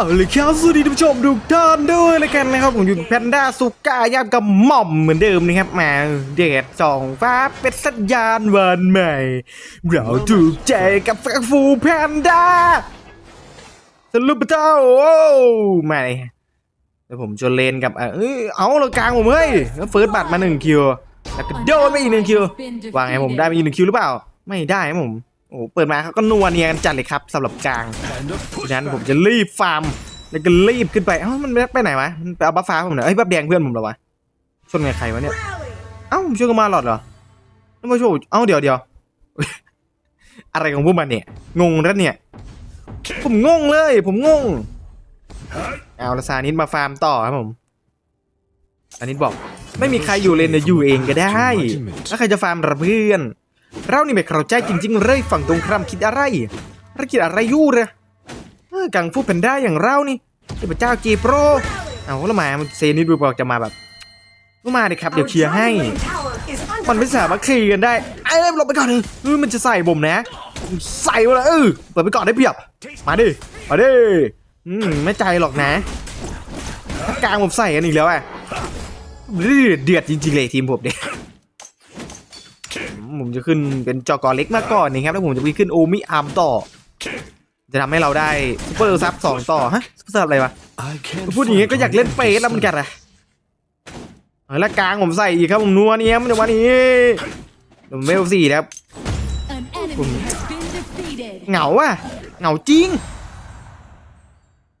เอาเลยครับสวัสดีท่านผู้ชมทุกท่านด้วยแล้วกันนะครับผมอยู่กับแพนด้าสุก้ายามกับหม่อมเหมือนเดิมนะครับมาเดดสองฟ้าเป็นสัญญาณวันใหม่ เราถูกใจกับฟักฟูแพนด้าสรุปเจ้าโอ้มาเลยแล้วผมชวนเลนกับเอ้ยเอาเรากลางผมเฮ้ยแล้วเฟิร์สบัตรมาหนึ่งคิวแล้วก็โดนไปอีกหนึ่งคิววางไงผมได้ไปอีกหนึ่งคิวหรือเปล่า ไม่ได้ครับผม โอ้เปิดมาเขาก็นัวเนียกันจัดเลยครับสำหรับกลางฉะนั้นผมจะรีบฟาร์มแล้วก็รีบขึ้นไปเอ้ามันไปไหนวะมันไปเอาบัฟฟ้าผมเหรอเอ้ยบัฟแดงเพื่อนผมเหรอวะชนกับใครวะเนี่ยเอ้าผมชนกับมาหลอดเหรอแล้วมาโชว์เอ้าเดี๋ยวเดี๋ยวอะไรของพวกมันเนี่ยงงแล้วเนี่ย ผมงงเลย ผมงงเอาละซานิดมาฟาร์มต่อครับผมซานิดบอก ไม่มีใครอยู่เลนเดี๋ยวอยู่เองก็ได้แล้วใครจะฟาร์มระเพื่อน เรานี่ไม่เข้าใจจริง ๆ เลยฝั่งตรงข้ามคิดอะไรเราคิดอะไรอยู่เลยกังฟูแพนด้าอย่างเรานี่เทพเจ้าจีโปรเอาแล้วมามันเซนิดบอกจะมาแบบก็มาดิครับเดี๋ยวเคลียร์ให้ มันไม่สามารถเคลียร์กันได้เอ้ยหลบไปก่อนเลยเออมันจะใส่ผมนะ ใส่มาเลยเออเปิดไปก่อนได้เปรียบ มาดิ มาดิ อืมไม่ใจหรอกนะกลางผมใส่กันอีกแล้วอะเดือดเดือดจริงๆเลยทีมผมเนี่ย ผมจะขึ้นเป็นจอกอเล็กมาก่อนนี่ครับแล้วผมจะไปขึ้นโอมิอาร์มต่อ จะทำให้เราได้ซุปเปอร์ซับสองต่อฮะซุปเปอร์ซับอะไรวะพูดอย่างงี้ก็อยากเล่นเฟสแล้วเหมันกันอะเอาแล้วกลางผมใส่อีกครับผมนัวเนี้ยมันจะวันนี้ผมเวลสี่แล้ว An enemy has been defeated. เหงาอะเหงาจริง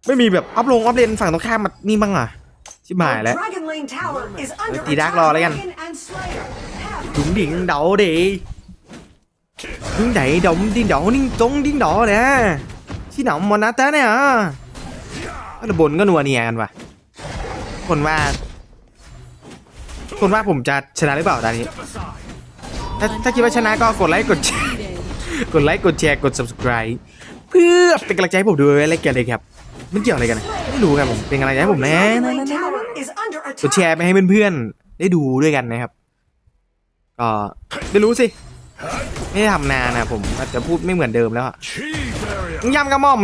ไม่มีแบบอัพลงอัพเลนฝั่งตรงข้ามมานี่บ้างอะชิบหายแล้ว Dragon Lane Tower is under ตีดัก attack. รอแล้วกัน Trúng điện đỏ đi đứng đẩy động đi đỏ đi trốn đi đỏ nè chi động mà nó tới nè ก็ระบนก็นัวเนียกันว่ะคนว่าคนว่าผมจะชนะหรือเปล่าตอนนี้ ถ้าถ้าคิดว่าชนะก็กดไลค์กดแชร์กดไลค์กดแชร์กด subscribe เพื่อเป็นกำลังใจให้ผมด้วยอะไรกันเลยครับมันเกี่ยวอะไรกันไม่รู้ครับผมเป็นกำลังใจให้ผมนะกดแชร์ไปให้เพื่อนๆได้ดูด้วยกันนะครับ ก็ไม่รู้สิ ไม่ได้ทำนานนะผมอาจจะพูดไม่เหมือนเดิมแล้วอะยำกระหม่อม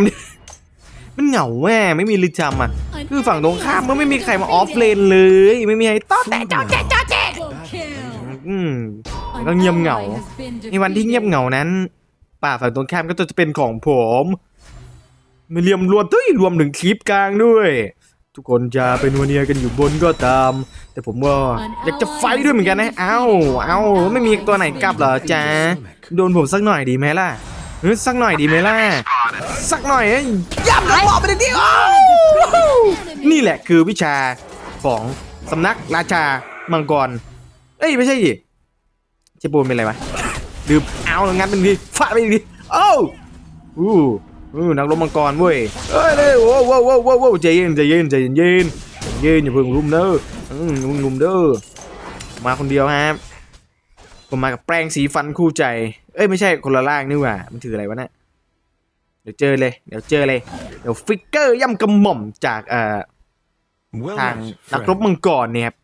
มันเหงาแม่ไม่มีลิจำอะ คือฝั่งตรงข้ามมันไม่มีใครมาออฟเลนเลย ไม่มีใครต้อแต่จอแจ๊จอแจ๊ Double kill. อืม An ก็เงียบเหงา ally has been ในวันที่เงียบ defeated. เหงานั้น ป่าฝั่งตรงข้ามก็จะเป็นของผมไม่เรียมรวมตุ้ยรวมถึงคลิปกลางด้วย ทุกคนจะเป็นวันเนียกันอยู่บนก็ตาม แต่ผมว่าอยากจะไฟท์ด้วยเหมือนกันนะ เอ้าเอ้าไม่มีตัวไหนกลับเหรอจ๊ะโดนผมสักหน่อยดีไหมล่ะเฮ้ยสักหน่อยดีไหมล่ะ สักหน่อยเอ้ยย่ำกระบอกไปเลยดิโอ้นี่แหละคือวิชาของสำนักราชามังกร เอ้ยไม่ใช่ดิเชปูนเป็นอะไรวะดื่มเอางั้นเป็นทีฟาดไปอีกทีโอ้อู้อู้ นักรบมังกรเว้ยเอ้ยเลยโว้วโว้วโว้วโว้วโว้วใจเย็นใจเย็นใจเย็นเย็นใจเย็นอย่าเพิ่งรุมเด้ออืมรุมรุมเด้อมาคนเดียวครับผมมากับแปรงสีฟันคู่ใจ เอ้ยไม่ใช่คนละล่างนี่หว่า มันถืออะไรวะเนี่ยเดี๋ยวเจอเลย เดี๋ยวเจอเลย เดี๋ยวฟิกเกอร์ย่ำกระหม่อมจากเอ่อทางนักรบมังกรเนี่ยครับ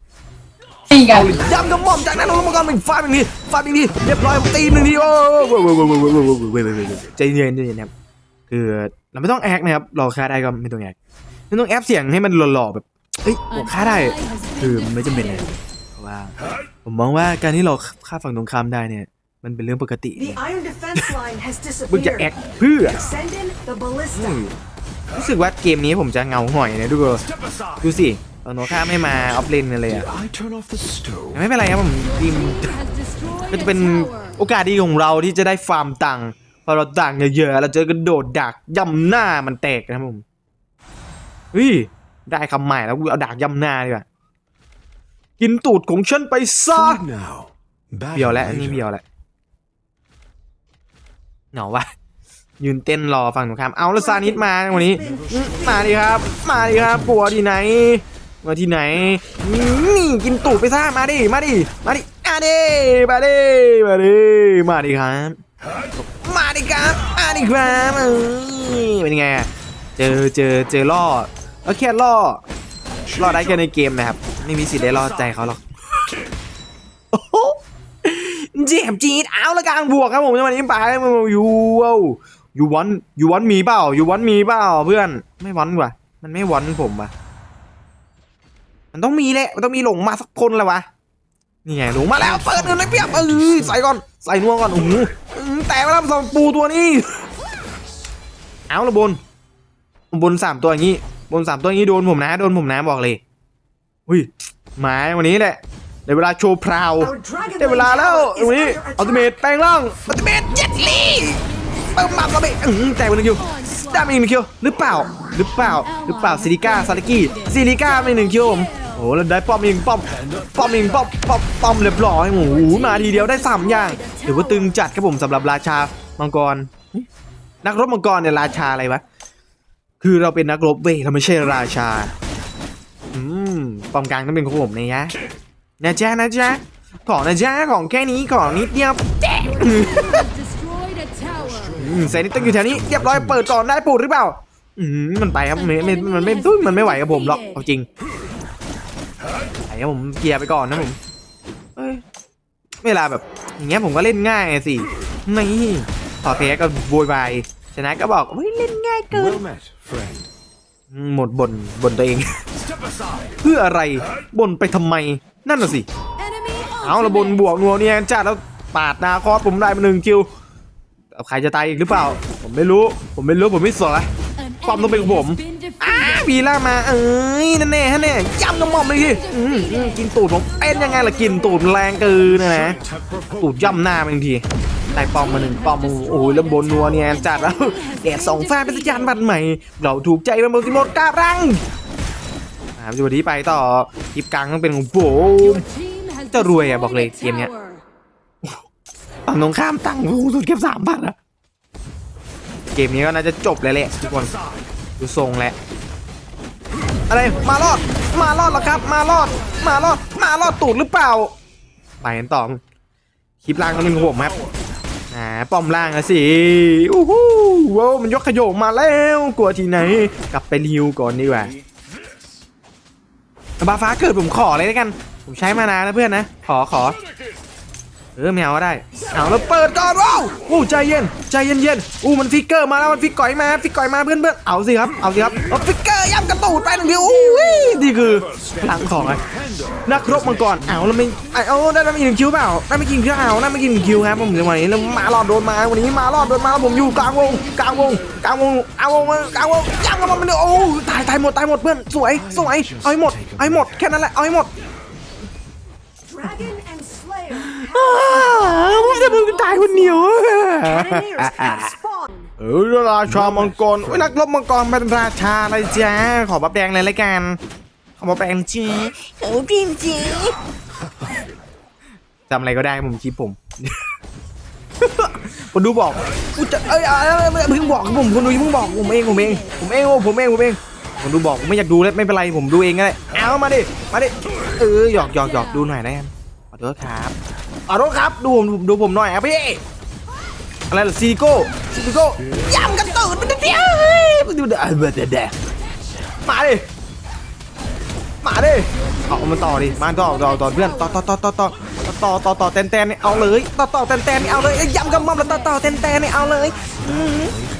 เอาเลยย้ำกระหม่อมจากนั้นลงมาก่อนเป็นฟาดอีกทีฟาดอีกทีเรียบร้อยผมตีหนึ่งทีโอ้โหใจเย็นใจเย็นครับ คือเราไม่ต้องแอคนะครับเราฆ่าได้ก็ไม่ต้องแอคไม่ต้องแอปเสียงให้มันหล่อๆแบบเฮ้ยผม An ฆ่าได้ ally has been คือมันไม่จำเป็นเลย defeated. เพราะว่า ผมมองว่าการที่เราฆ่าฝั่งตรงข้ามได้เนี่ยมันเป็นเรื่องปกติ The Iron Defense Line has มึงจะแอค disappeared. เพื่อ Send in the อื ballista. มรู้สึกว่าเกมนี้ผมจะเงาหงอยนะดูก็ดูสิฝั่งตรงข้ามไม่มาออฟเลนกันเลยอะ I turn off the stove. ไม่เป็นไรครับผมทีม Enemy has destroyed ก็ a จะเป็น tower. โอกาสดีของเราที่จะได้ฟาร์มตังค์ พอเราตังค์เยอะๆเราเจอกระโดดดักย่ำหน้ามันแตกนะครับผมเฮ้ยได้คำใหม่แล้วกูเอาดักย่ำหน้าดีกว่ากินตูดของฉันไปซะ Food now. Bad เบียวแล้วอันนี้ later. เบียวแล้วเหงาวะยืนเต้นรอฝั่งตรงข้ามเอาแล้วซานิดมาวันนี้อื้อมาดิครับ มาดิครับปัวที่ไหน มาที่ไหนนี่กินตูดไปซะมาดิมาดิมาดิมาดิมาดิมาดิมาดิครับมาดิ ครับมาดิครับเอ้ยเป็นไงเจอเจอเจอล่อแล้วแค่ล่อล่อได้แค่ในเกมนะครับ ไม่มีสิทธิ์ได้ล่อใจเขาหรอกเจ็บจี๊ดเอาละกลางบวกครับผมจังหวะนี้ไปมันยูเอายูวันอยู่วันมีเปล่าอยู่วันมีเปล่าเพื่อนไม่วันว่ะ มันไม่วอนผมอะมันต้องมีแหละมันต้องมีหลงมาสักคนแหละวะนี่ไงหลงมาแล้วเปิดเงินเลยเปียบเออใส่ก่อนใส่นัวก่อนโอ้โห ตกไปแล้วสองปูตัวนี้ เอาละบน บนสามตัวอย่างนี้ บนสามตัวอย่างนี้โดนผมนะ โดนผมนะบอกเลยอุ้ยหมายวันนี้แหละในเวลาโชว์พราว Our dragon ได้เวลาแล้ว Lane tower วันนี้ is อัล under ติเม attack. ทแปลงร่างอัลติเมทเจ็ดลีเติมบัฟเข้าไปอื้อหือแตกไปหนึ่งคิวได้มาอีกหนึ่งคิวหรือเปล่า หรือเปล่า หรือเปล่าซิลิก้าซาลิกี้ซิลิก้ามาอีกหนึ่งคิวผมโอ้แล้วได้ป้อมอีกหนึ่งป้อมป้อมอีกหนึ่งป้อมป้อมป้อมเรียบร้อยโอ้โหมาทีเดียวได้สามอย่างถือว่าตึงจัดครับผมสำหรับราชามังกร นักรบมังกรเนี่ยราชาอะไรวะคือเราเป็นนักรบเว้ยเราไม่ใช่ราชา อืมป้อมกลางต้องเป็นของผมนะยะนะจ๊ะนะจ๊ะของนะจ๊ะของแค่นี้ของนิดเดียวแจ๊ะ Destroyed a tower. อืมเซนิต้องอยู่แถวนี้เรียบร้อยเปิดก่อนได้ปูดหรือเปล่า อืมมันไปครับมันไม่มันมันไม่ตุ้ยมันไม่ไหวกับผมหรอกเอาจริง ครับผมเคลียร์ไปก่อนนะผมเอ้ยเวลาแบบ อย่างเงี้ยผมก็เล่นง่ายไงสินี่พอแพ้ก็โวยวายชนะก็บอกเฮ้ยเล่นง่ายเกิน Well met, friend. อืมหมดบ่นบ่นตัวเอง เพื่ออะไรบ่นไปทำไมนั่นน่ะสิ Enemy เอาละบน ultimate. บวกนัวเนี่ยจัดแล้วปาดนาคอสผมได้มาหนึ่งคิวเอาใครจะตายอีกหรือเปล่า ผมไม่รู้ ผมไม่รู้ผมไม่สนละ An ความต้องเป็นของผม วีล่ามา เอ้ยนั่นแน่ฮะแน่ย้ำกระหม่อมเลยทีกินตูดผมเป็นยังไงล่ะกินตูดแรงเกินนะนะตูดย่ำหน้ามันทีได้ปอมมาหนึ่งปอมโอ้ยแล้วบนนัวเนี่ยจัดแล้วแดดสองฟ้าเป็นสัญญาณบันใหม่ เราถูกใจมันหมดที่หมดการังอ่าจุดนี้ไปต่อคลิปกลางต้องเป็นของผม Your team has จะรวยอะบอกเลยเกมเนี้ย tower. ฝั่งตรงข้ามตั้งสูงสุดเก็บสามพันอะเกมนี้ก็น่าจะจบแล้วแหละทุกคนดูทรงแหละ อะไรมารอด มารอดแล้วครับ มารอด มารอด มารอดตูดหรือเปล่าไปกันต่อคลิปล่างก็เป็นของผมครับอ่าป้อมล่างอะสิอู้หูว้าวมันยกขยโยงมาแล้วกลัวที่ไหน กลับไปริวก่อนดีกว่าบาฟ้าเกิดผมขอเลยแล้วกัน ผมใช้มานานแล้วเพื่อนนะ ขอขอ เออแมวก็ได้เอาแล้วเปิดก่อนว้าวอู้ใจเย็นใจเย็นเย็นอู้มันฟิกเกอร์มาแล้วมันฟิกก่อยมาฟิกก่อยมาเพื่อนเพื่อนเอาสิครับเอาสิครับเอาฟิกเกอร์ย่ำกระตูดไปหนึ่งทีอู้ยนี่คือพลังของไอ้นักรบมังกรเอาแล้วไม่เอาได้แล้ไม่กินคิวเปล่าได้ไม่กินคิวเอาได้ไม่กินคิวครับผมจังหวะนี้แล้วมารอดโดนมาวันนี้มารอดโดนมาแล้วผมอยู่กลางวงกลางวงกลางวงเอาวงกลางวงย่ำกันมามันเลยโอ้ตายตายหมดตายหมดเพื่อนสวยสวยเอาให้หมดเอาให้หมดแค่นั้นแหละเอาให้หมด Dragon and Slayer อ้าว ผมจะมึงตายคนเดียว cannoneers have spawned. เออราชามังกรโอ้ยนักรบมังกรเป็นราชาอะไรจ้าขอบับแดงเลยละกันขอบับแดงจีเออพิมจีจำอะไรก็ได้ผมคลิปผมคนดูบอกกูจะเอ้ยเอ้ยเอ้ยเอ้ยเพิ่งบอกผมคนดูเพิ่งบอกผมเองผมเองผมเองโอ้ผมเองผมเองคนดูบอกผมไม่อยากดูแล้วไม่เป็นไรผมดูเองก็ได้เอามาดิมาดิเออหยอกหยอกหยอกดูหน่อยนะกันขอโทษครับข อโทษครับ ดูผมดูผมหน่อยครับพี่อะไรล่ะซีโก้ซีโก้ยำกันตื่นมันเดียวเฮ้ยมันดูเด็ดเด็ดดมาดิมาดิเอามาต่อดิมาต่อต่อต่อเพื่อนต่อต่อต่อต่อต่อต่อต่อต่อแตนแตนนี่เอาเลยต่อต่อแตนแตนนี่เอาเลยเอ้ยำกันมั่มแล้วต่อต่อแตนแตนนี่เอาเลย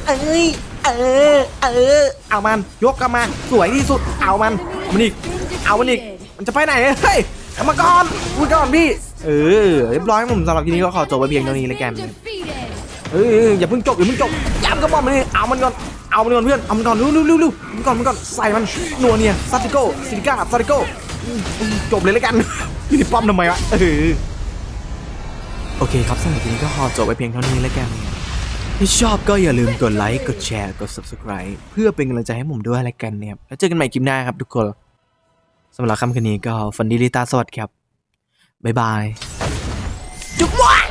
เอ้ยเออเออเอามันยกกันมาสวยที่สุดเอามันมันอีกเอามันอีกมันจะไปไหนเฮ้ยเอามาก่อนมาก่อนพี่ เออเรียบร้อยครับผมสำหรับทีนี้ก็ขอจบไว้เพียงเท่านี้แล้วกันเฮ้ยอย่าเพิ่งจบอย่าเพิ่งจบย้ำกระบอกมันเลยเอามันก่อนเอามันก่อนเพื่อนเอามันก่อนเร็วเร็วเร็วเร็วมันก่อนมันก่อนใส่มันนัวเนี่ยซาติโก้ซิลิก้าซาติโก้จบเลยแล้วกันยู่ในป้อมทำไมวะเออโอเคครับสำหรับทีนี้ก็ขอจบไปเพียงเท่านี้แล้วกันถ้าชอบก็อย่าลืมกดไลค์กดแชร์กด subscribe เพื่อเป็นกำลังใจให้ผมด้วยแล้วกันเนี่ยแล้วเจอกันใหม่คลิปหน้าครับทุกคนสำหรับค่ำคืนนี้ก็ฝันดีลิตาสวัสดีครับ บ๊ายบายจุ๊บวาย